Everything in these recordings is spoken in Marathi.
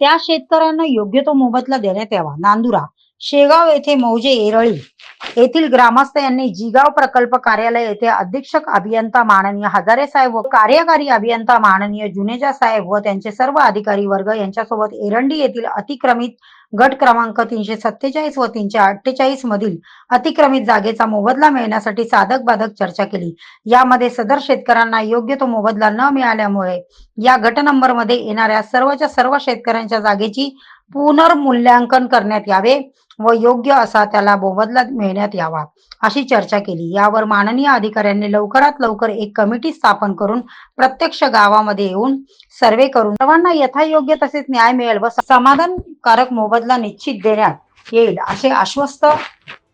त्या शेतकऱ्यांना योग्य तो मोबदला देण्यात यावा. नांदुरा शेगाव येथे मौजे एरळी येथील ग्रामस्थ यांनी जिगाव प्रकल्प कार्यालय येथे अधीक्षक अभियंता माननीय हजारे साहेब व कार्यकारी अभियंता माननीय जुनेजा साहेब व त्यांचे सर्व अधिकारी वर्ग यांच्यासोबत एरंडी येथील अतिक्रमित गट क्रमांक तीनशे सत्तेचाळीस व तीनशे अठ्ठेचाळीस मधील अतिक्रमित जागेचा मोबदला मिळण्यासाठी साधक बाधक चर्चा केली. यामध्ये सदर शेतकऱ्यांना योग्य तो मोबदला न मिळाल्यामुळे या गट नंबरमध्ये येणाऱ्या सर्वच्या सर्व शेतकऱ्यांच्या जागेची पुनर्मूल्यांकन करण्यात यावे व योग्य असा त्याला मोबदला मिळण्यात यावा अशी चर्चा केली. यावर माननीय अधिकाऱ्यांनी लवकरात लवकर एक कमिटी स्थापन करून प्रत्यक्ष गावामध्ये येऊन सर्वे करून सर्वांना यथायोग्य तसेच न्याय मिळेल व समाधानकारक मोबदला निश्चित देण्यात येईल असे आश्वस्त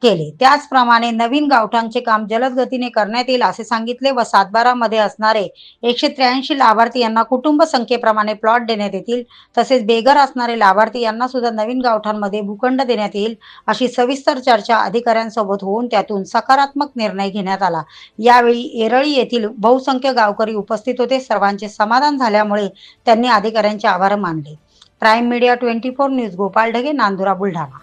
केले. त्याचप्रमाणे नवीन गावठाणचे काम जलद गतीने करण्यात येईल असे सांगितले व सातबारा मध्ये असणारे एकशे त्र्याऐंशी लाभार्थी यांना कुटुंब संख्येप्रमाणे प्लॉट देण्यात येतील. तसेच बेघर असणारे लाभार्थी यांना सुद्धा नवीन गावठांमध्ये भूखंड देण्यात येईल अशी सविस्तर चर्चा अधिकाऱ्यांसोबत होऊन त्यातून सकारात्मक निर्णय घेण्यात आला. यावेळी एरळी येथील बहुसंख्य गावकरी उपस्थित होते. सर्वांचे समाधान झाल्यामुळे त्यांनी अधिकाऱ्यांचे आभार मानले. Prime media twenty four news Gopal Dhage Nandura Buldhana.